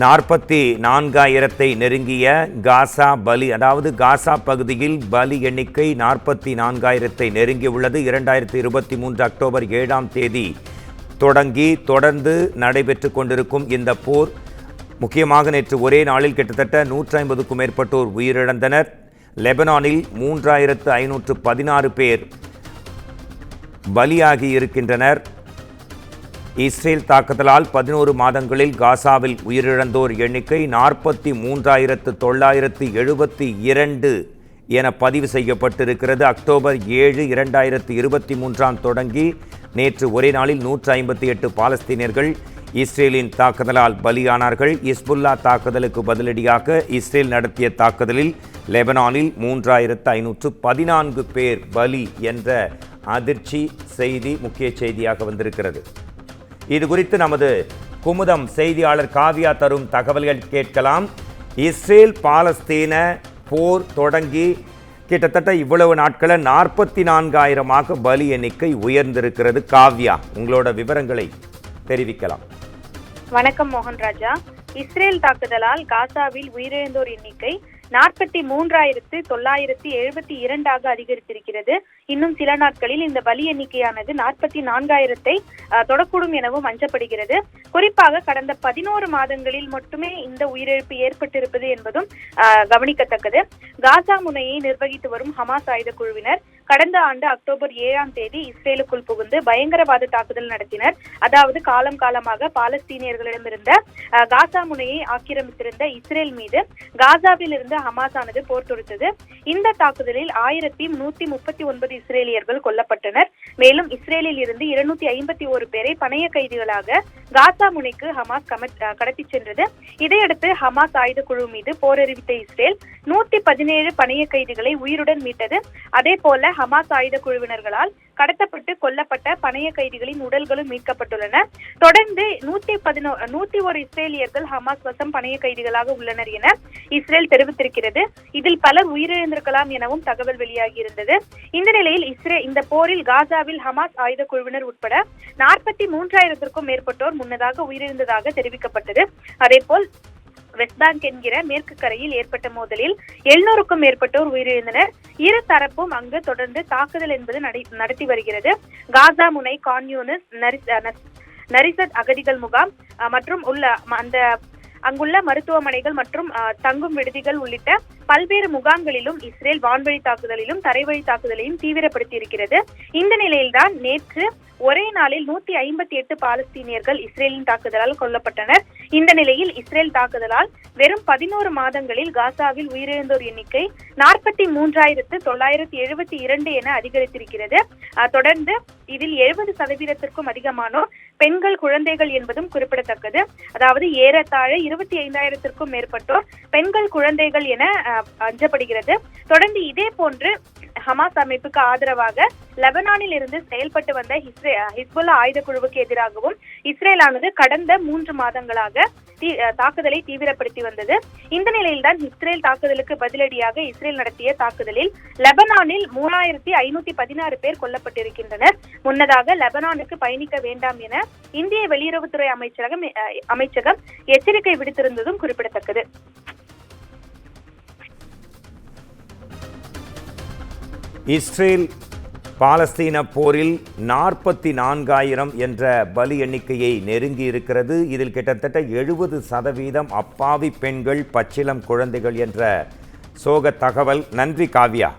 நாற்பத்தி நான்காயிரத்தை நெருங்கிய காசா பலி அதாவது காசா பகுதியில் பலி எண்ணிக்கை நாற்பத்தி நான்காயிரத்தை நெருங்கியுள்ளது. இரண்டாயிரத்தி இருபத்தி மூன்று அக்டோபர் ஏழாம் தேதி தொடங்கி தொடர்ந்து நடைபெற்று கொண்டிருக்கும் இந்த போர். முக்கியமாக நேற்று ஒரே நாளில் கிட்டத்தட்ட நூற்றி ஐம்பதுக்கும் மேற்பட்டோர் உயிரிழந்தனர். லெபனானில் மூன்றாயிரத்து ஐநூற்று பதினாறு பேர் பலியாகி இருக்கின்றனர். இஸ்ரேல் தாக்குதலால் பதினோரு மாதங்களில் காசாவில் உயிரிழந்தோர் எண்ணிக்கை நாற்பத்தி மூன்றாயிரத்து தொள்ளாயிரத்து எழுபத்தி இரண்டு என பதிவு செய்யப்பட்டிருக்கிறது. அக்டோபர் ஏழு இரண்டாயிரத்து இருபத்தி மூன்றாம் தொடங்கி நேற்று ஒரே நாளில் நூற்று ஐம்பத்தி எட்டு பாலஸ்தீனியர்கள் இஸ்ரேலின் தாக்குதலால் பலியானார்கள். இஸ்புல்லா தாக்குதலுக்கு பதிலடியாக இஸ்ரேல் நடத்திய தாக்குதலில் லெபனானில் மூன்றாயிரத்து ஐநூற்று பதினான்கு பேர் பலி என்ற அதிர்ச்சி செய்தி முக்கிய செய்தியாக வந்திருக்கிறது. இது குறித்து நமது குமுதம் செய்தியாளர் காவியா தரும் தகவல்கள் கேட்கலாம். இஸ்ரேல் பாலஸ்தீன போர் தொடங்கி கிட்டத்தட்ட இவ்வளவு நாட்களில் நாற்பத்தி நான்காயிரமாக பலி எண்ணிக்கை உயர்ந்திருக்கிறது காவ்யா. உங்களோட விவரங்களை தெரிவிக்கலாம். வணக்கம் மோகன் ராஜா இஸ்ரேல் தாக்குதலால் காசாவில் உயிரிழந்தோர் எண்ணிக்கை நாற்பத்தி மூன்றாயிரத்து தொள்ளாயிரத்தி எழுபத்தி இரண்டாக அதிகரித்திருக்கிறது. இன்னும் சில நாட்களில் இந்த பலி எண்ணிக்கையானது நாற்பத்தி நான்காயிரத்தை தொடக்கூடும் எனவும் அஞ்சப்படுகிறது. குறிப்பாக கடந்த பதினோரு மாதங்களில் மட்டுமே இந்த உயிரிழப்பு ஏற்பட்டிருப்பது என்பதும் அஹ், கவனிக்கத்தக்கது. காசா முனையை நிர்வகித்து வரும் ஹமாஸ் ஆயுத குழுவினர் கடந்த ஆண்டு அக்டோபர் ஏழாம் தேதி இஸ்ரேலுக்குள் புகுந்து பயங்கரவாத தாக்குதல் நடத்தினர். அதாவது காலம் காலமாக பாலஸ்தீனியர்களிடமிருந்த காசா முனையை ஆக்கிரமித்திருந்த இஸ்ரேல் மீது காசாவில் இருந்து ஹமாஸ் ஆனது போர் தொடுத்தது. இந்த தாக்குதலில் ஆயிரத்தி நூத்தி முப்பத்தி ஒன்பது இஸ்ரேலியர்கள் கொல்லப்பட்டனர். மேலும் இஸ்ரேலில் இருந்து இருநூத்தி ஐம்பத்தி ஒரு பேரை பணைய கைதிகளாக காசா முனைக்கு ஹமாஸ் கம- கடத்திச் சென்றது. இதையடுத்து ஹமாஸ் ஆயுத குழு மீது போரறிவித்த இஸ்ரேல் நூத்தி பதினேழு பணைய கைதிகளை உயிருடன் மீட்டது. அதே போல ஹமாஸ் ஆயுத குழுவினர்களால் கடத்தப்பட்டு கொல்லப்பட்ட பணைய கைதிகளின் உடல்களும் மீட்கப்பட்டுள்ளன. தொடர்ந்து நூத்தி பதினோ நூத்தி ஒரு இஸ்ரேலியர்கள் ஹமாஸ் வசம் பணைய கைதிகளாக உள்ளனர் என இஸ்ரேல் தெரிவித்திருக்கிறது. இதில் பலர் உயிரிழந்திருக்கலாம் எனவும் தகவல் வெளியாகி இருந்தது இந்த நிலையில் இஸ்ரே இந்த போரில் காசாவில் ஹமாஸ் ஆயுத குழுவினர் உட்பட நாற்பத்தி மூன்றாயிரத்திற்கும் மேற்பட்டோர் முன்னதாக உயிரிழந்ததாக தெரிவிக்கப்பட்டது. அதேபோல் வெஸ்ட் பேங்க் என்கிற மேற்கு கரையில் ஏற்பட்ட மோதலில் எழுநூறுக்கும் மேற்பட்டோர் உயிரிழந்தனர். இரு தரப்பும் அங்கு தொடர்ந்து தாக்குதல் என்பது நடத்தி வருகிறது. காசா முனை கான்யூனிஸ் நரிசத் அகதிகள் முகாம் மற்றும் உள்ள அந்த அங்குள்ள மருத்துவமனைகள் மற்றும் தங்கும் விடுதிகள் உள்ளிட்ட பல்வேறு முகாம்களிலும் இஸ்ரேல் வான்வழி தாக்குதலிலும் தரைவழி தாக்குதலையும் தீவிரப்படுத்தி இருக்கிறது இந்த நிலையில்தான் நேற்று ஒரே நாளில் நூத்தி ஐம்பத்தி எட்டு பாலஸ்தீனியர்கள் இஸ்ரேலின் தாக்குதலால் கொல்லப்பட்டனர். இந்த நிலையில் இஸ்ரேல் தாக்குதலால் வெறும் பதினோரு மாதங்களில் காசாவில் உயிரிழந்தோர் எண்ணிக்கை நாற்பத்தி மூன்றாயிரத்து தொள்ளாயிரத்தி எழுபத்தி இரண்டு என அதிகரித்திருக்கிறது. தொடர்ந்து இதில் எழுபது சதவீதத்திற்கும் அதிகமானோர் பெண்கள் குழந்தைகள் என்பதும் குறிப்பிடத்தக்கது. அதாவது ஏறத்தாழ இருபத்தி ஐந்தாயிரத்திற்கும் மேற்பட்டோர் பெண்கள் குழந்தைகள் என அஞ்சப்படுகிறது. தொடர்ந்து இதே போன்று ஹமாஸ் அமைப்புக்கு ஆதரவாக லெபனானில் இருந்து செயல்பட்டு வந்த ஹிஸ்ரே ஹிஸ்புல்லா ஆயுத குழுவுக்கு எதிராகவும் இஸ்ரேலானது கடந்த மூன்று மாதங்களாக தீ- தாக்குதலை தீவிரப்படுத்தி வந்தது. இந்த நிலையில்தான் இஸ்ரேல் தாக்குதலுக்கு பதிலடியாக இஸ்ரேல் நடத்திய தாக்குதலில் லெபனானில் மூணாயிரத்தி ஐநூத்தி பதினாறு பேர் கொல்லப்பட்டிருக்கின்றனர். முன்னதாக லெபனானுக்கு பயணிக்க வேண்டாம் என இந்திய வெளியுறவுத்துறை அமைச்சரகம் அமைச்சகம் எச்சரிக்கை விடுத்திருந்ததும் குறிப்பிடத்தக்கது. இஸ்ரேல் பாலஸ்தீன போரில் நாற்பத்தி நான்காயிரம் என்ற பலி எண்ணிக்கையை நெருங்கி இருக்கிறது. இதில் கிட்டத்தட்ட எழுபது சதவீதம் அப்பாவி பெண்கள் பச்சிளம் குழந்தைகள் என்ற சோக தகவல். நன்றி காவ்யா.